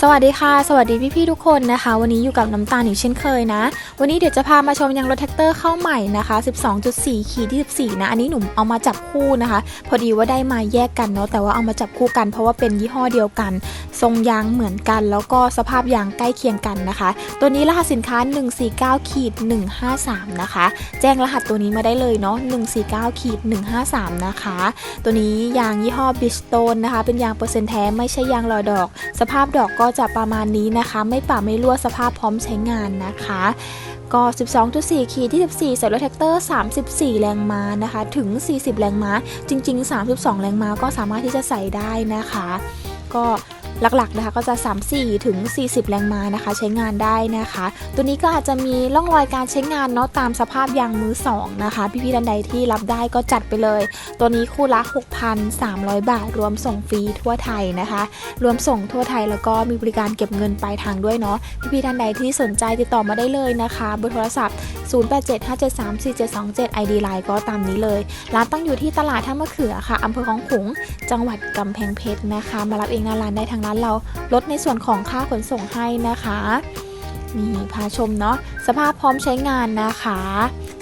สวัสดีค่ะ สวัสดีพี่ๆทุกคนนะคะ วันนี้อยู่กับน้ำตาลอีกเช่นเคยนะ วันนี้เดี๋ยวจะพามาชมยางรถแท็กเตอร์เข้าใหม่นะคะ 12.4 ขีดที่14นะ อันนี้หนุ่มเอามาจับคู่นะคะ พอดีว่าได้มาแยกกันเนาะ แต่ว่าเอามาจับคู่กัน เพราะว่าเป็นยี่ห้อเดียวกัน ทรงยางเหมือนกัน แล้วก็สภาพยางใกล้เคียงกันนะคะ ตัวนี้รหัสสินค้า 149ขีด153 นะคะ แจ้งรหัสตัวนี้มาได้เลยเนาะ 149ขีด153 นะคะ ตัวนี้ยางยี่ห้อบิสโตนนะคะ เป็นยางเปอร์เซ็นต์แท้ไม่ใช่ยางลอยดอก สภาพดอกก็จะประมาณนี้นะคะ ไม่ป่าไม่รั่วสภาพพร้อมใช้งานนะคะ ก็ 12.4 ขีดที่14ใส่รถแท็กเตอร์ 34 แรงม้านะคะ ถึง 40 แรงม้า จริง ๆ 32 แรงม้าก็สามารถที่จะใส่ได้นะคะ ก็ หลักๆนะคะก็จะ 34 ถึง 40 แรงม้านะคะ ใช้งานได้นะคะ ตัวนี้ก็อาจจะมีร่องรอยการใช้งานเนาะตามสภาพยางมือ 2 นะคะ พี่ๆท่านใดที่รับได้ก็จัดไปเลย ตัวนี้คู่ละ 6,300 บาท รวมส่งฟรีทั่วไทยนะคะ รวมส่งทั่วไทยแล้วก็มีบริการเก็บเงินปลายทางด้วยเนาะพี่ๆท่านใดที่สนใจติดต่อมาได้เลยนะคะเบอร์โทรศัพท์0875734727 ID ไลน์ก็ตามนี้เลย ร้านตั้งอยู่ที่ตลาดท่ามะเขือค่ะอำเภอของขลุง จังหวัดกำแพงเพชรนะคะ มารับเองหน้าร้านได้ทางร้านเรา ลดในส่วนของค่าขนส่งให้นะคะ นี่พาชมเนาะ สภาพพร้อมใช้งานนะคะ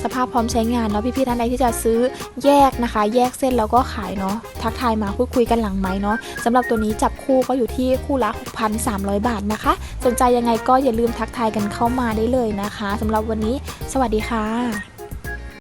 สภาพพร้อมใช้งานเนาะพี่ๆท่านใดที่จะซื้อแยกนะคะ แยกเส้นแล้วก็ขายเนาะทักทายมาพูดคุยกันหลังไหมเนาะสำหรับตัวนี้จับคู่ก็อยู่ที่คู่ละ 6,300 บาทนะคะ สนใจยังไงก็อย่าลืมทักทายกันเข้ามาได้เลยนะคะสำหรับวันนี้ สวัสดีค่ะ